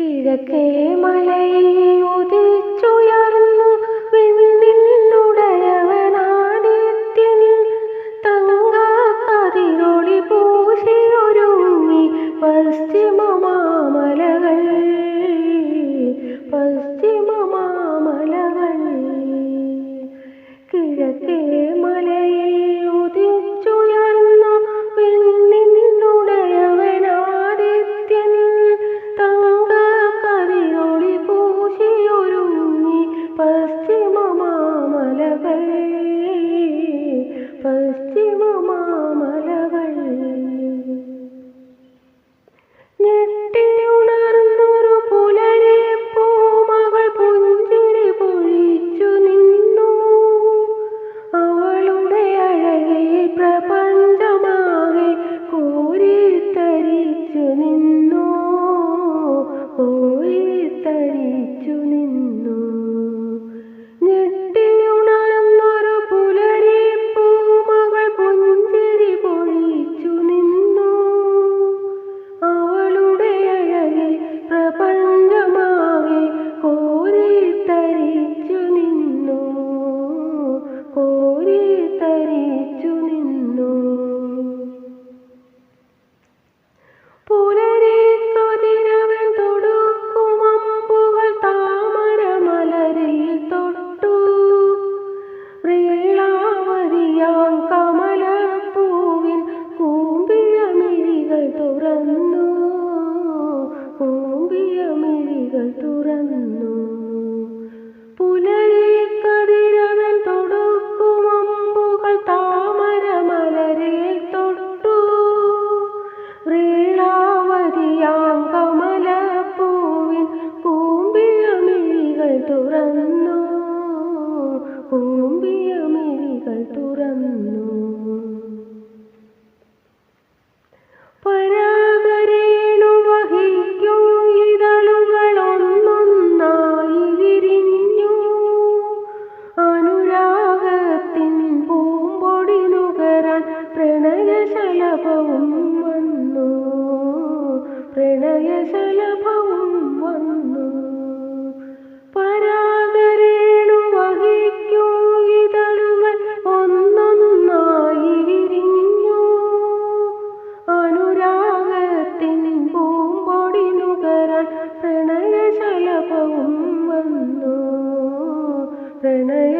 കിഴക്കേ മലയിൽ ഉദിച്ചുയ നിന്നു no. പ്രണയ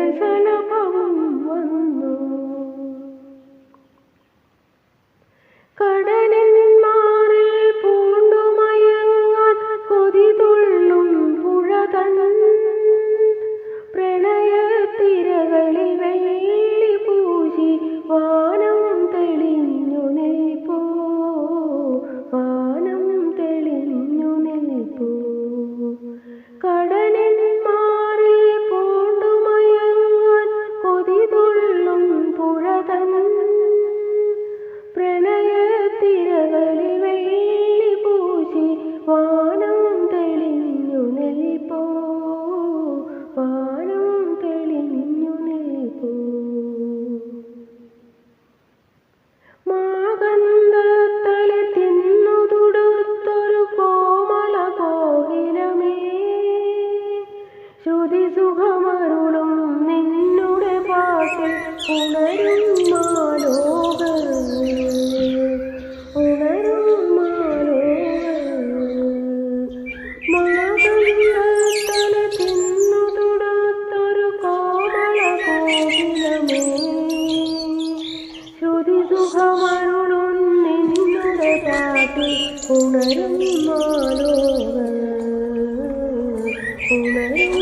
ഉണരും മാലോക ഉണരും കോമള ഉണരും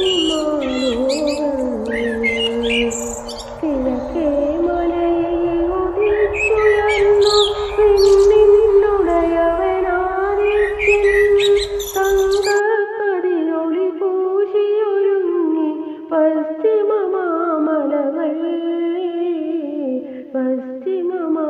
പശ്ചിമമാമലകൾ പശ്ചിമമാമലകൾ